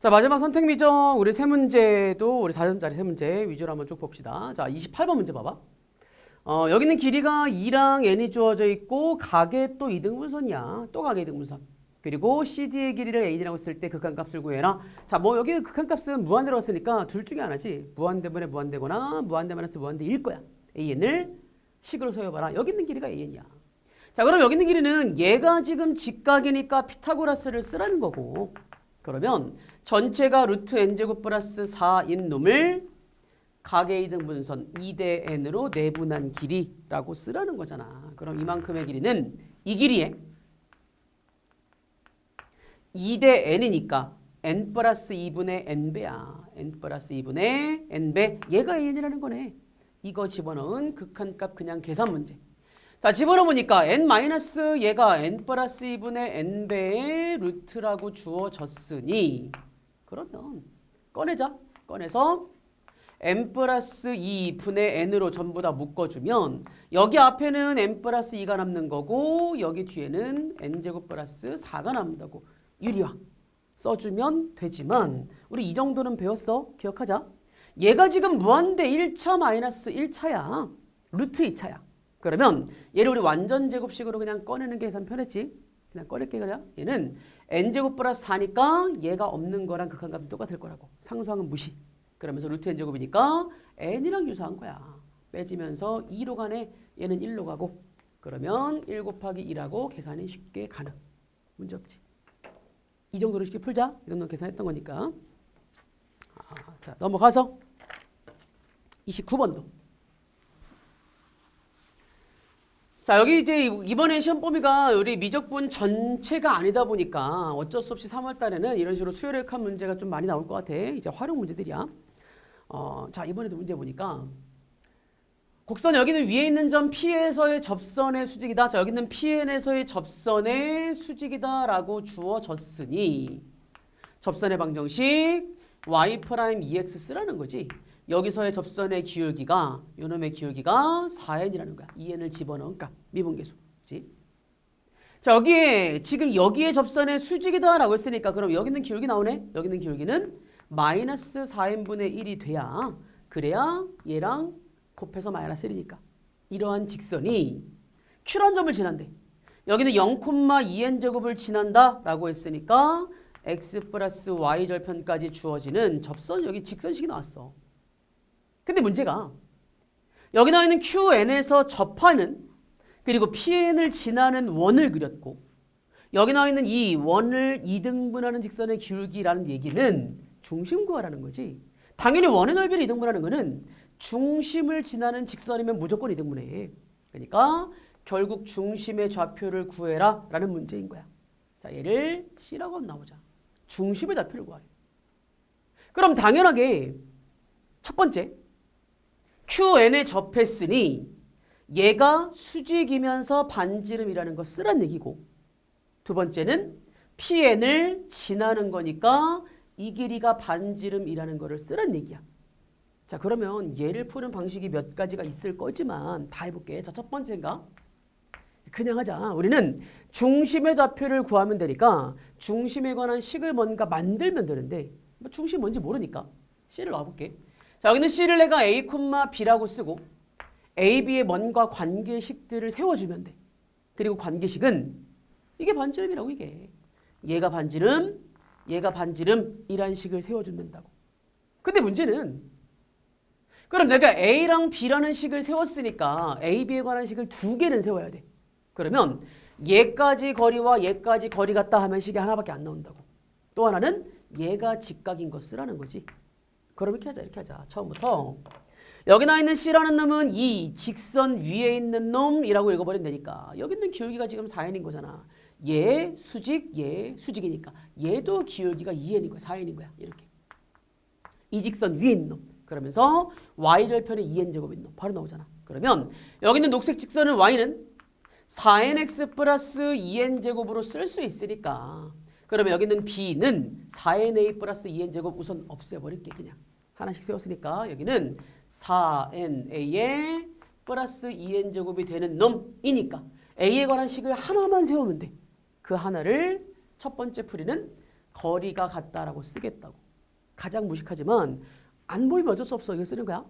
자 마지막 선택 미정 우리 세 문제도 우리 4점짜리 세 문제 위주로 한번 쭉 봅시다. 자 28번 문제 봐봐. 어, 여기는 길이가 2랑 n이 주어져 있고 각의 또 이등분선이야. 또 각의 이등분선. 그리고 CD의 길이를 A라고 쓸 때 극한값을 구해라. 자, 뭐 여기 극한값은 무한대로 갔으니까 둘 중에 하나지. 무한대분의 무한대거나 무한대 마이너스 무한대일 거야. AN을 식으로 세워봐라. 여기 있는 길이가 AN이야. 자, 그럼 여기 있는 길이는 얘가 지금 직각이니까 피타고라스를 쓰라는 거고. 그러면 전체가 루트 n제곱 플러스 4인 놈을 각의 이등분선 2대 n으로 내분한 길이라고 쓰라는 거잖아. 그럼 이만큼의 길이는 이 길이에 2대 n이니까 n 플러스 2분의 n배야. n 플러스 2분의 n배. 얘가 an이라는 거네. 이거 집어넣은 극한값 그냥 계산 문제. 자 집어넣으니까 n 마이너스 얘가 n 플러스 2분의 n배의 루트라고 주어졌으니 그러면 꺼내자. 꺼내서 n 플러스 2 분의 n으로 전부 다 묶어주면 여기 앞에는 n 플러스 2가 남는 거고 여기 뒤에는 n제곱 플러스 4가 남는다고. 유리화 써주면 되지만 우리 이 정도는 배웠어. 기억하자. 얘가 지금 무한대 1차 마이너스 1차야. 루트 2차야. 그러면 얘를 우리 완전 제곱식으로 그냥 꺼내는 게 계산 편했지? 그냥 꺼낼게 그냥. 얘는 n제곱 플러스 4니까 얘가 없는 거랑 극한값이 똑같을 거라고 상수항은 무시 그러면서 루트 n제곱이니까 n이랑 유사한 거야 빼지면서 2로 가네 얘는 1로 가고 그러면 1 곱하기 2라고 계산이 쉽게 가능 문제 없지 이 정도로 쉽게 풀자. 이 정도 계산했던 거니까. 아, 자, 넘어가서 29번도. 자, 여기 이제 이번에 시험 범위가 우리 미적분 전체가 아니다 보니까 어쩔 수 없이 3월 달에는 이런 식으로 수요력한 문제가 좀 많이 나올 것 같아. 이제 활용 문제들이야. 어, 자, 이번에도 문제 보니까 곡선 여기는 위에 있는 점 P에서의 접선의 수직이다. 자, 여기는 PN에서의 접선의 수직이다라고 주어졌으니 접선의 방정식 y 프라임 EX 쓰라는 거지. 여기서의 접선의 기울기가 요놈의 기울기가 4n이라는 거야. 2n을 집어넣은 값 미분계수. 그지? 자, 여기에 지금 여기에 접선의 수직이다라고 했으니까 그럼 여기 있는 기울기 나오네. 여기 있는 기울기는 마이너스 4n분의 1이 돼야 그래야 얘랑 곱해서 마이너스 1이니까 이러한 직선이 Q란 점을 지난대. 여기는 0,2n 제곱을 지난다 라고 했으니까 x 플러스 y 절편까지 주어지는 접선 여기 직선식이 나왔어. 근데 문제가 여기 나와 있는 QN에서 접하는 그리고 PN을 지나는 원을 그렸고 여기 나와 있는 이 원을 이등분하는 직선의 기울기라는 얘기는 중심 구하라는 거지. 당연히 원의 넓이를 이등분하는 거는 중심을 지나는 직선이면 무조건 이등분해. 그러니까 결국 중심의 좌표를 구해라 라는 문제인 거야. 자, 얘를 C라고 한번 나오자. 중심의 좌표를 구하래. 그럼 당연하게 첫 번째 QN에 접했으니 얘가 수직이면서 반지름이라는 거 쓰란 얘기고 두 번째는 PN을 지나는 거니까 이 길이가 반지름이라는 거를 쓰란 얘기야. 자 그러면 얘를 푸는 방식이 몇 가지가 있을 거지만 다 해볼게. 자 첫 번째인가? 그냥 하자. 우리는 중심의 좌표를 구하면 되니까 중심에 관한 식을 뭔가 만들면 되는데 뭐 중심 뭔지 모르니까 C를 놔볼게. 자 여기는 C를 내가 A, B라고 쓰고 A, B의 뭔가 관계식들을 세워주면 돼. 그리고 관계식은 이게 반지름이라고 이게. 얘가 반지름, 얘가 반지름 이란 식을 세워주면 된다고. 근데 문제는 그럼 내가 A랑 B라는 식을 세웠으니까 A, B에 관한 식을 두 개는 세워야 돼. 그러면 얘까지 거리와 얘까지 거리 같다 하면 식이 하나밖에 안 나온다고. 또 하나는 얘가 직각인 거 쓰라는 거지. 그럼 이렇게 하자. 이렇게 하자. 처음부터 여기 나 있는 C라는 놈은 이 직선 위에 있는 놈이라고 읽어버리면 되니까 여기 있는 기울기가 지금 4n인 거잖아. 얘 수직, 얘 수직이니까 얘도 기울기가 2n인 거야. 4n인 거야. 이렇게. 이 직선 위에 있는 놈. 그러면서 y절편에 2n제곱인 놈. 바로 나오잖아. 그러면 여기 있는 녹색 직선은 y는 4nx 플러스 2n제곱으로 쓸 수 있으니까 그러면 여기 있는 b는 4na 플러스 2n제곱 우선 없애버릴게 그냥. 하나씩 세웠으니까 여기는 4na에 플러스 2n제곱이 되는 놈이니까 a에 관한 식을 하나만 세우면 돼. 그 하나를 첫 번째 풀이는 거리가 같다라고 쓰겠다고. 가장 무식하지만 안 보이면 어쩔 수 없어. 이거 쓰는 거야.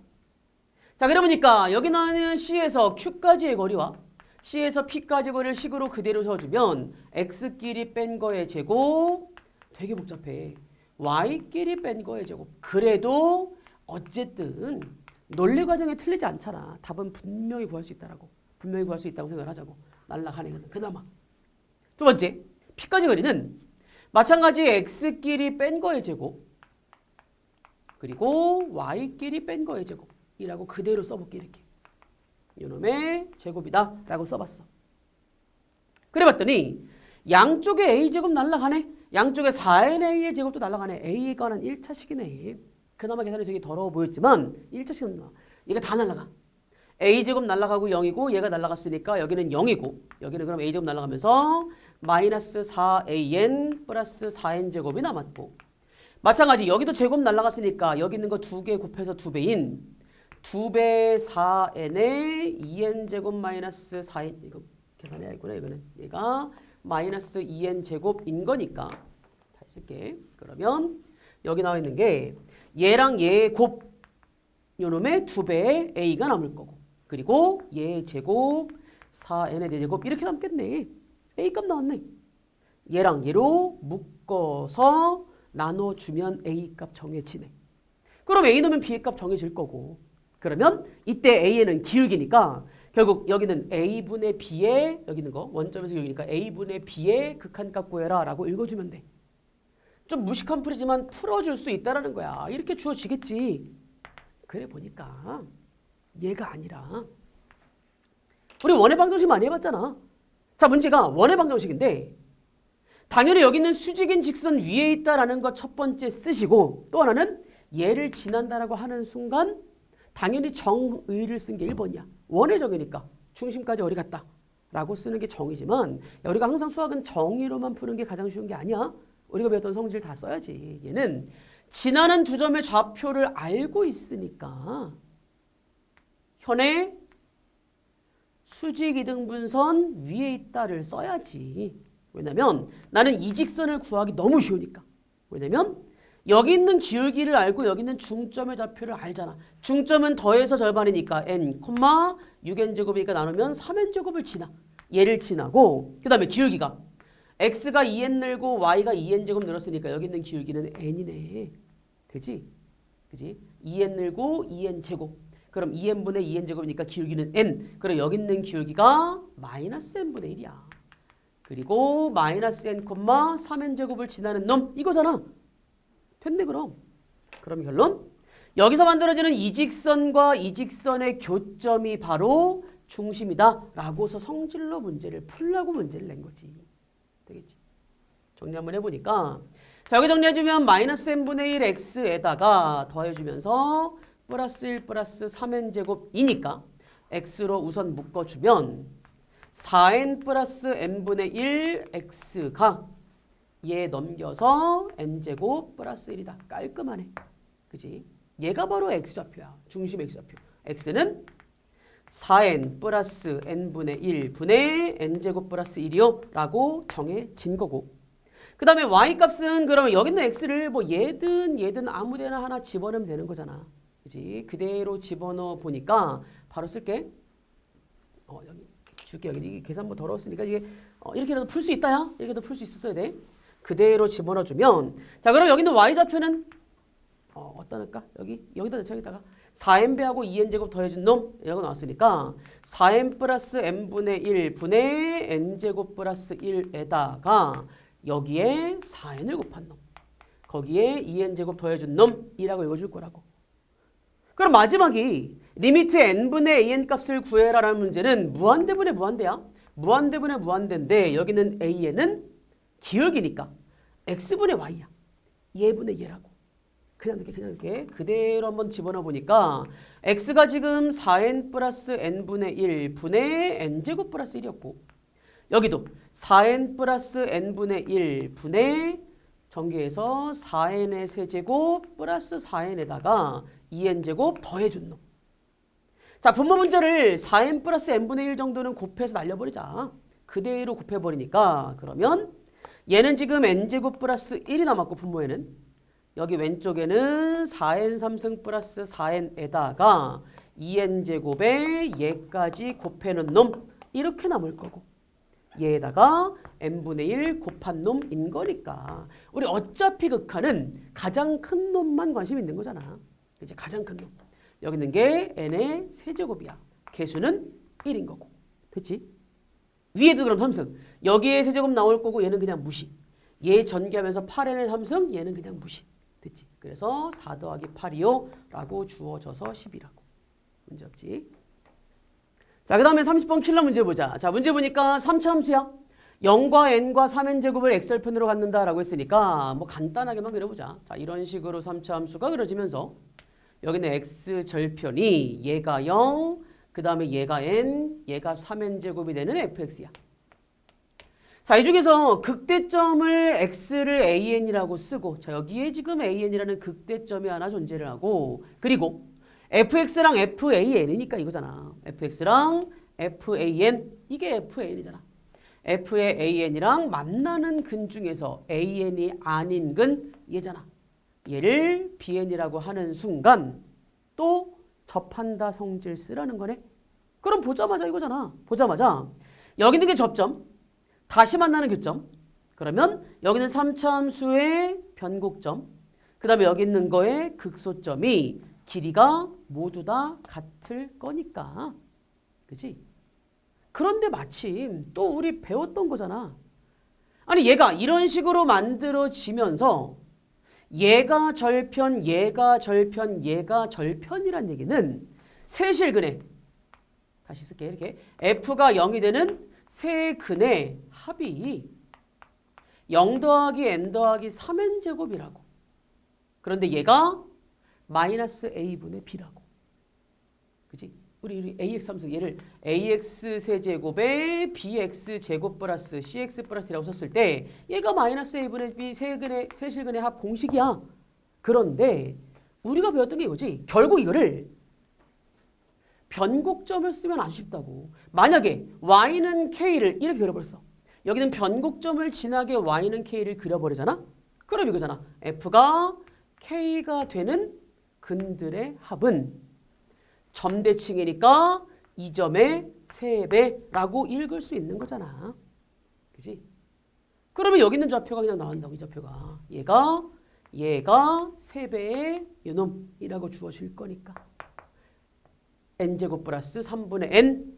자, 그러니까 여기 나오는 C에서 Q까지의 거리와 C에서 P까지 거리를 식으로 그대로 써주면 X끼리 뺀 거의 제곱 되게 복잡해. Y끼리 뺀 거의 제곱. 그래도 어쨌든 논리 과정에 틀리지 않잖아. 답은 분명히 구할 수 있다라고. 분명히 구할 수 있다고 생각을 하자고. 날라가는 그나마. 두 번째, P까지 거리는 마찬가지 X끼리 뺀 거의 제곱 그리고 Y끼리 뺀 거의 제곱이라고 그대로 써볼게 이렇게. 요놈의 제곱이다 라고 써봤어. 그래봤더니 양쪽에 A제곱 날라가네. 양쪽에 4NA의 제곱도 날라가네. A에 관한 1차식이네. 그나마 계산이 되게 더러워 보였지만 1차식은 나. 얘가 다 날라가. A제곱 날라가고 0이고 얘가 날라갔으니까 여기는 0이고 여기는 그럼 A제곱 날라가면서 마이너스 4AN 플러스 4N 제곱이 남았고 마찬가지 여기도 제곱 날라갔으니까 여기 있는 거 두 개 곱해서 두 배인 두배 4n에 2n 제곱 마이너스 4n 이거 계산해야 겠구나 이거는 얘가 마이너스 2n 제곱인 거니까. 다시 쓸게. 그러면 여기 나와 있는 게 얘랑 얘의 곱 요놈의 두 배의 a가 남을 거고. 그리고 얘의 제곱 4n의 4제곱 이렇게 남겠네. A 값 나왔네. 얘랑 얘로 묶어서 나눠주면 A 값 정해지네. 그럼 A 넣으면 B 값 정해질 거고. 그러면 이때 A에는 기울기니까 결국 여기는 A분의 B의 여기 있는 거 원점에서 여기니까 A분의 B의 극한값 구해라 라고 읽어주면 돼. 좀 무식한 풀이지만 풀어줄 수 있다라는 거야. 이렇게 주어지겠지. 그래 보니까 얘가 아니라 우리 원의 방정식 많이 해봤잖아. 자 문제가 원의 방정식인데 당연히 여기 있는 수직인 직선 위에 있다라는 것 첫 번째 쓰시고 또 하나는 얘를 지난다라고 하는 순간 당연히 정의를 쓴 게 1번이야. 원의 정의니까 중심까지 어디 갔다 라고 쓰는 게 정의지만 야, 우리가 항상 수학은 정의로만 푸는 게 가장 쉬운 게 아니야. 우리가 배웠던 성질 다 써야지. 얘는 지나는 두 점의 좌표를 알고 있으니까 현재 수직 이등분선 위에 있다를 써야지. 왜냐면 나는 이 직선을 구하기 너무 쉬우니까. 왜냐면 여기 있는 기울기를 알고 여기 있는 중점의 좌표를 알잖아. 중점은 더해서 절반이니까 n, 6n 제곱이니까 나누면 3n 제곱을 지나. 얘를 지나고 그 다음에 기울기가 x가 2n 늘고 y가 2n 제곱 늘었으니까 여기 있는 기울기는 n이네. 되지? 그지? 2n 늘고 2n 제곱. 그럼 2n분의 2n 제곱이니까 기울기는 n. 그럼 여기 있는 기울기가 마이너스 n분의 1이야. 그리고 마이너스 n, 3n 제곱을 지나는 놈 이거잖아. 됐네 그럼. 그럼 결론 여기서 만들어지는 이 직선과 이 직선의 교점이 바로 중심이다 라고서 성질로 문제를 풀라고 문제를 낸 거지. 되겠지? 정리 한번 해보니까 자 여기 정리해주면 마이너스 n분의 1 x에다가 더해주면서 플러스 1 플러스 3n 제곱이니까 x로 우선 묶어주면 4n 플러스 n분의 1 x가 얘 넘겨서 n제곱 플러스 1이다. 깔끔하네. 그지? 얘가 바로 x좌표야. 중심 x좌표. x는 4n 플러스 n분의 1 분의 n제곱 플러스 1이요. 라고 정해진 거고. 그 다음에 y값은 그러면 여기 있는 x를 뭐 얘든 얘든 아무데나 하나 집어넣으면 되는 거잖아. 그지? 그대로 집어넣어 보니까 바로 쓸게. 어, 여기 줄게. 여기 이게 계산 뭐 더러웠으니까 이게 어, 이렇게라도 풀 수 있다야? 이렇게도 풀 수 있었어야 돼. 그대로 집어넣어주면 자 그럼 여기 있는 y좌표는? 어, 넣을까? 여기? 여기다 넣자 여기다가? 4n배하고 2n제곱 더해준 놈? 이라고 나왔으니까 4n 플러스 n분의 1 분의 n제곱 플러스 1에다가 여기에 4n을 곱한 놈 거기에 2n제곱 더해준 놈이라고 읽어줄 거라고. 그럼 마지막이 리미트 n분의 an 값을 구해라라는 문제는 무한대분의 무한대야? 무한대분의 무한대인데 여기는 an은 기울기니까 x분의 y야. 얘분의 얘라고. 그냥 이렇게 그냥 이렇게 그대로 한번 집어넣어 보니까 x가 지금 4n 플러스 n분의 1 분의 n제곱 플러스 1이었고 여기도 4n 플러스 n분의 1 분의 전개해서 4n의 세제곱 플러스 4n에다가 2n제곱 더해준 놈. 자 분모 문제를 4n 플러스 n분의 1 정도는 곱해서 날려버리자. 그대로 곱해버리니까 그러면 얘는 지금 n제곱 플러스 1이 남았고 분모에는 여기 왼쪽에는 4n 3승 플러스 4n에다가 2n제곱에 얘까지 곱해놓은 놈 이렇게 남을 거고 얘에다가 n분의 1 곱한 놈인 거니까 우리 어차피 극한은 가장 큰 놈만 관심 있는 거잖아. 이제 가장 큰 놈. 여기 있는 게 n의 세제곱이야. 개수는 1인 거고. 됐지? 위에도 그럼 3승. 여기에 세제곱 나올 거고 얘는 그냥 무시. 얘 전개하면서 8n의 3승 얘는 그냥 무시. 됐지? 그래서 4 더하기 8이요 라고 주어져서 10이라고. 문제 없지? 자, 그 다음에 30번 킬러 문제 보자. 자, 문제 보니까 3차 함수야. 0과 n과 3n제곱을 x절편으로 갖는다라고 했으니까 뭐 간단하게만 그려보자. 자, 이런 식으로 3차 함수가 그려지면서 여기는 x절편이 얘가 0, 그 다음에 얘가 n, 얘가 3n제곱이 되는 fx야. 자, 이 중에서 극대점을 x를 an이라고 쓰고 자, 여기에 지금 an이라는 극대점이 하나 존재를 하고 그리고 fx랑 fan이니까 이거잖아. fx랑 fan 이게 fan이잖아. f의 an이랑 만나는 근 중에서 an이 아닌 근 얘잖아. 얘를 bn이라고 하는 순간 또 접한다 성질 쓰라는 거네. 그럼 보자마자 이거잖아. 보자마자 여기 있는 게 접점, 다시 만나는 교점. 그러면 여기는 3차 함수의 변곡점, 그 다음에 여기 있는 거의 극소점이 길이가 모두 다 같을 거니까. 그지? 그런데 마침 또 우리 배웠던 거잖아. 아니 얘가 이런 식으로 만들어지면서 얘가 절편, 얘가 절편, 얘가 절편이란 얘기는 세실근의 다시 쓸게 이렇게 f가 0이 되는 세 근의 합이 0 더하기 n 더하기 3n 제곱이라고. 그런데 얘가 마이너스 a분의 b라고. 그지? 우리, ax 함수 얘를 ax 세제곱에 bx 제곱 플러스 cx 플러스 라고 썼을 때 얘가 마이너스 a분의 b 세근의 세실근의 합 공식이야. 그런데 우리가 배웠던 게 이거지. 결국 이거를 변곡점을 쓰면 아쉽다고. 만약에 y는 k를 이렇게 그려버렸어. 여기는 변곡점을 지나게 y는 k를 그려버리잖아. 그럼 이거잖아. f가 k가 되는 근들의 합은 점대칭이니까 이 점의 3배라고 읽을 수 있는 거잖아. 그지? 그러면 여기 있는 좌표가 그냥 나온다고 이 좌표가. 얘가 얘가 3배의 요놈이라고 주어질 거니까. n제곱 플러스 3분의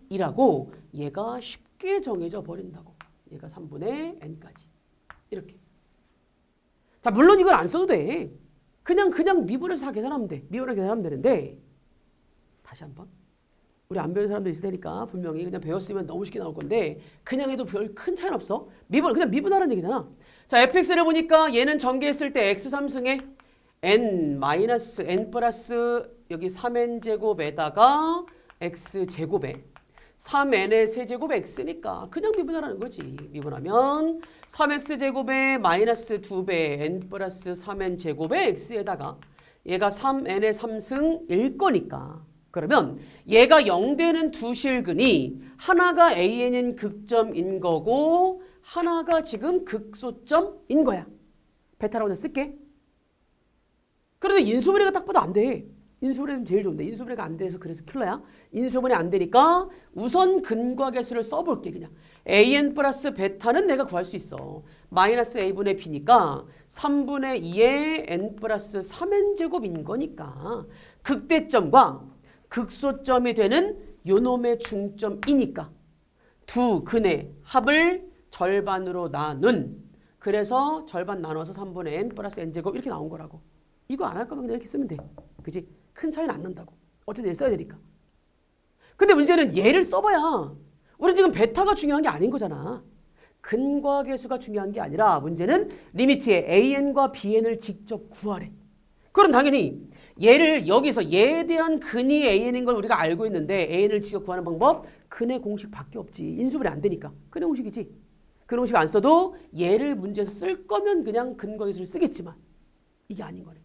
n이라고 얘가 쉽게 정해져 버린다고. 얘가 3분의 n까지. 이렇게. 자, 물론 이걸 안 써도 돼. 그냥 그냥 미분해서 다 계산하면 돼. 미분해서 계산하면 되는데 다시 한번. 우리 안 배운 사람도 있을 테니까 분명히 그냥 배웠으면 너무 쉽게 나올 건데 그냥 해도 별 큰 차이는 없어. 미분 그냥 미분하라는 얘기잖아. 자, fx를 보니까 얘는 전개했을 때 x 3승에 n 마이너스 n 플러스 여기 3n 제곱에다가 x 제곱에 3n의 세제곱 x니까 그냥 미분하라는 거지. 미분하면 3x 제곱에 마이너스 2배 n 플러스 3n 제곱에 x에다가 얘가 3n의 3승일 거니까 그러면 얘가 0 되는 두 실근이 하나가 an인 극점인 거고 하나가 지금 극소점인 거야. 베타라고 쓸게. 그런데 인수분해가 딱 봐도 안 돼. 인수분해는 제일 좋은데 인수분해가 안 돼서 그래서 킬러야. 인수분해 안 되니까 우선 근과 계수를 써볼게 그냥. an 플러스 베타는 내가 구할 수 있어. 마이너스 a분의 b니까 3분의 2의 n 플러스 3n 제곱인 거니까 극대점과 극소점이 되는 요놈의 중점이니까 두 근의 합을 절반으로 나눈 그래서 절반 나눠서 3분의 n 플러스 n 제곱 이렇게 나온 거라고. 이거 안 할 거면 그냥 이렇게 쓰면 돼. 그지? 큰 차이는 안 난다고. 어쨌든 얘 써야 되니까. 근데 문제는 얘를 써봐야 우리 지금 베타가 중요한 게 아닌 거잖아. 근과 계수가 중요한 게 아니라 문제는 리미트에 an과 bn을 직접 구하래. 그럼 당연히 얘를 여기서 얘에 대한 근이 an인 걸 우리가 알고 있는데 an을 직접 구하는 방법 근의 공식밖에 없지. 인수분해 안 되니까. 근의 공식이지. 근의 공식 안 써도 얘를 문제에서 쓸 거면 그냥 근과 계수를 쓰겠지만 이게 아닌 거네.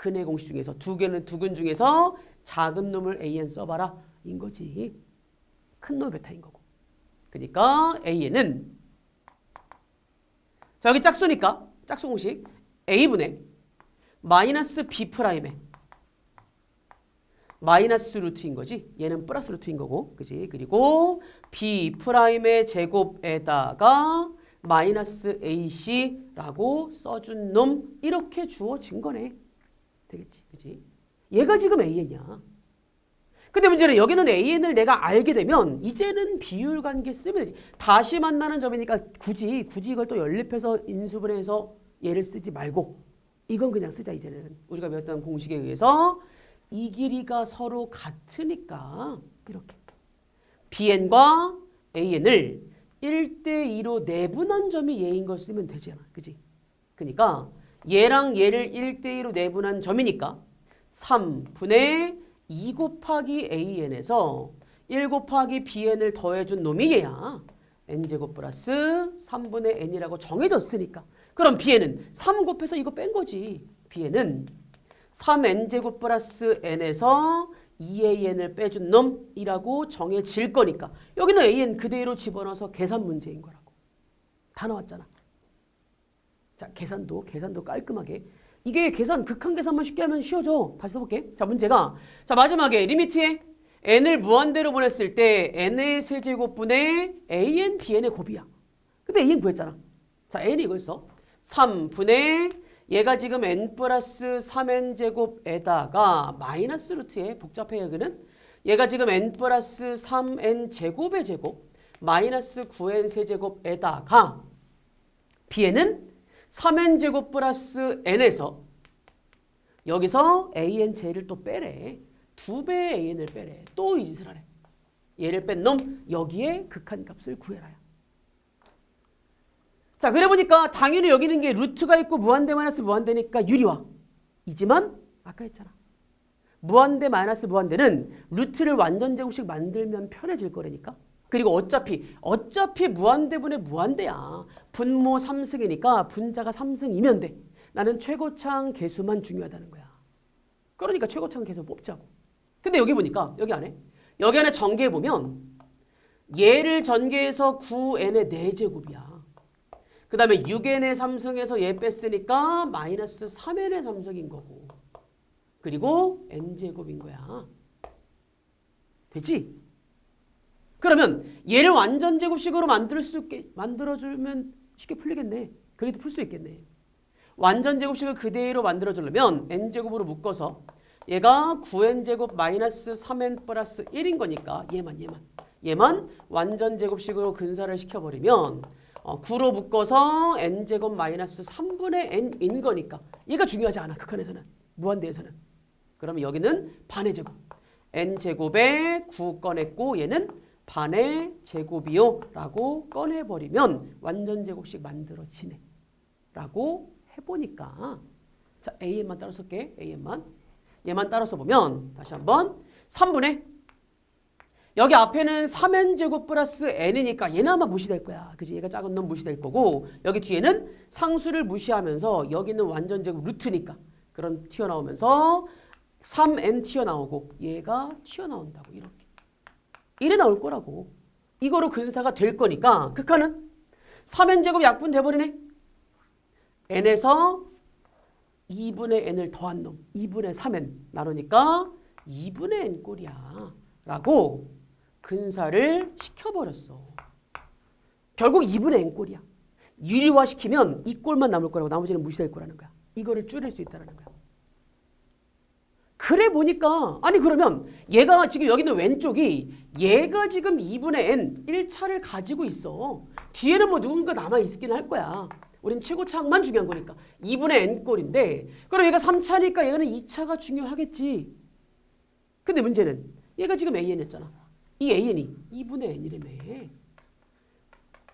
근의 공식 중에서 두 개는 두 근 중에서 작은 놈을 an 써봐라 인 거지. 큰놈 베타인 거고. 그러니까 an은 자 여기 짝수니까 짝수 공식 a분의 마이너스 b 프라임에 마이너스 루트인 거지. 얘는 플러스 루트인 거고, 그지? 그리고 b 프라임의 제곱에다가 마이너스 ac라고 써준 놈 이렇게 주어진 거네. 되겠지, 그지? 얘가 지금 an이야. 근데 문제는 여기는 an을 내가 알게 되면 이제는 비율 관계 쓰면 되지. 다시 만나는 점이니까 굳이 굳이 이걸 또 연립해서 인수분해해서 얘를 쓰지 말고 이건 그냥 쓰자 이제는. 우리가 배웠던 공식에 의해서 이 길이가 서로 같으니까 이렇게 bn과 an을 1대2로 내분한 점이 얘인 걸 쓰면 되잖아. 그지? 그러니까 얘랑 얘를 1대2로 내분한 점이니까 3분의 2 곱하기 an에서 1 곱하기 bn을 더해준 놈이 얘야. n제곱 플러스 3분의 n이라고 정해졌으니까. 그럼 bn은 3 곱해서 이거 뺀 거지. bn은 3n제곱 플러스 n에서 2an을 빼준 놈이라고 정해질 거니까 여기는 an 그대로 집어넣어서 계산 문제인 거라고. 다 나왔잖아. 자, 계산도 계산도 깔끔하게 이게 계산 극한 계산만 쉽게 하면 쉬워져. 다시 써볼게. 자, 문제가 자 마지막에 리미트에 n을 무한대로 보냈을 때 n의 세제곱분의 an, bn의 곱이야. 근데 an 구했잖아. 자, n이 이거였어. 3분의 얘가 지금 n 플러스 3n 제곱에다가 마이너스 루트에 복잡해 여기는 얘가 지금 n 플러스 3n 제곱의 제곱 마이너스 9n 세제곱에다가 bn은 3n 제곱 플러스 n에서 여기서 an 제를 또 빼래. 두 배의 an을 빼래. 또 이 짓을 하래. 얘를 뺀 놈 여기에 극한값을 구해라야. 자 그래 보니까 당연히 여기 있는 게 루트가 있고 무한대 마이너스 무한대니까 유리화. 이지만 아까 했잖아. 무한대 마이너스 무한대는 루트를 완전 제곱식 만들면 편해질 거라니까. 그리고 어차피 어차피 무한대분의 무한대야. 분모 3승이니까 분자가 3승이면 돼. 나는 최고창 개수만 중요하다는 거야. 그러니까 최고창 개수 뽑자고. 근데 여기 보니까 여기 안에 여기 안에 전개해 보면 얘를 전개해서 9n의 4제곱이야. 그 다음에 6n의 3승에서 얘 뺐으니까 마이너스 3n의 3승인 거고. 그리고 n제곱인 거야. 되지? 그러면 얘를 완전 제곱식으로 만들 수 있게 만들어주면 쉽게 풀리겠네. 그래도 풀 수 있겠네. 완전 제곱식을 그대로 만들어주려면 n제곱으로 묶어서 얘가 9n제곱 마이너스 3n 플러스 1인 거니까 얘만 얘만. 얘만 완전 제곱식으로 근사를 시켜버리면 어, 9로 묶어서 n제곱 마이너스 3분의 n인 거니까. 얘가 중요하지 않아 극한에서는. 무한대에서는. 그러면 여기는 반의 제곱. n제곱에 9 꺼냈고 얘는 반의 제곱이요? 라고 꺼내버리면 완전 제곱식 만들어지네. 라고 해보니까. 자 AN만 따로 쓸게 AN만. 얘만 따라서 보면 다시 한번 3분의 여기 앞에는 3n 제곱 플러스 n이니까 얘는 아마 무시될 거야. 그지? 얘가 작은 놈 무시될 거고 여기 뒤에는 상수를 무시하면서 여기는 완전 제곱 루트니까 그런 튀어나오면서 3n 튀어나오고 얘가 튀어나온다고 이렇게 이래 나올 거라고. 이거로 근사가 될 거니까 극한은 3n 제곱 약분 돼버리네. n에서 2분의 n을 더한 놈 2분의 3n 나누니까 2분의 n 꼴이야. 라고 근사를 시켜버렸어. 결국 2분의 n 꼴이야. 유리화 시키면 이 꼴만 남을 거라고 나머지는 무시될 거라는 거야. 이거를 줄일 수 있다는 거야 그래 보니까 아니 그러면 얘가 지금 여기 있는 왼쪽이 얘가 지금 2분의 n 1차를 가지고 있어 뒤에는 뭐 누군가 남아있긴 할 거야 우린 최고차만 중요한 거니까 2분의 n꼴인데 그럼 얘가 3차니까 얘는 2차가 중요하겠지. 근데 문제는 얘가 지금 an이었잖아. 이 an이 2분의 n이라며.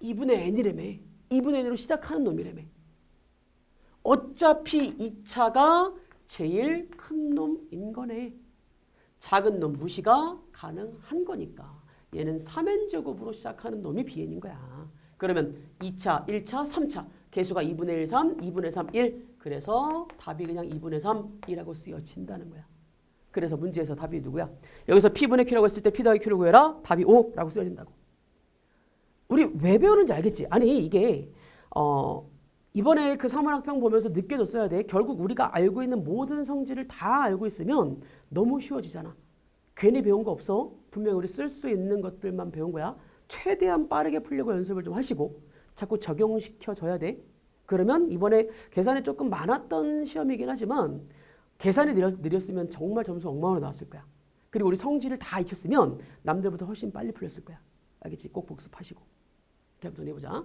2분의 n이라며. 2분의 n으로 시작하는 놈이라며. 어차피 2차가 제일 큰 놈인 거네. 작은 놈 무시가 가능한 거니까. 얘는 3n제곱으로 시작하는 놈이 bn인 거야. 그러면 2차, 1차, 3차 개수가 2분의 1, 3, 2분의 3, 1. 그래서 답이 그냥 2분의 3이라고 쓰여진다는 거야. 그래서 문제에서 답이 누구야? 여기서 P분의 Q라고 했을 때 P 더하기 Q를 구해라. 답이 5라고 쓰여진다고. 우리 왜 배우는지 알겠지? 아니 이게 어 이번에 그 3월 학평 보면서 느껴졌어야 돼. 결국 우리가 알고 있는 모든 성질을 다 알고 있으면 너무 쉬워지잖아. 괜히 배운 거 없어. 분명히 우리 쓸 수 있는 것들만 배운 거야. 최대한 빠르게 풀려고 연습을 좀 하시고 자꾸 적용시켜 줘야 돼. 그러면 이번에 계산이 조금 많았던 시험이긴 하지만 계산이 느렸, 느렸으면 정말 점수 엉망으로 나왔을 거야. 그리고 우리 성질을 다 익혔으면 남들보다 훨씬 빨리 풀렸을 거야. 알겠지? 꼭 복습하시고. 좀 해보자.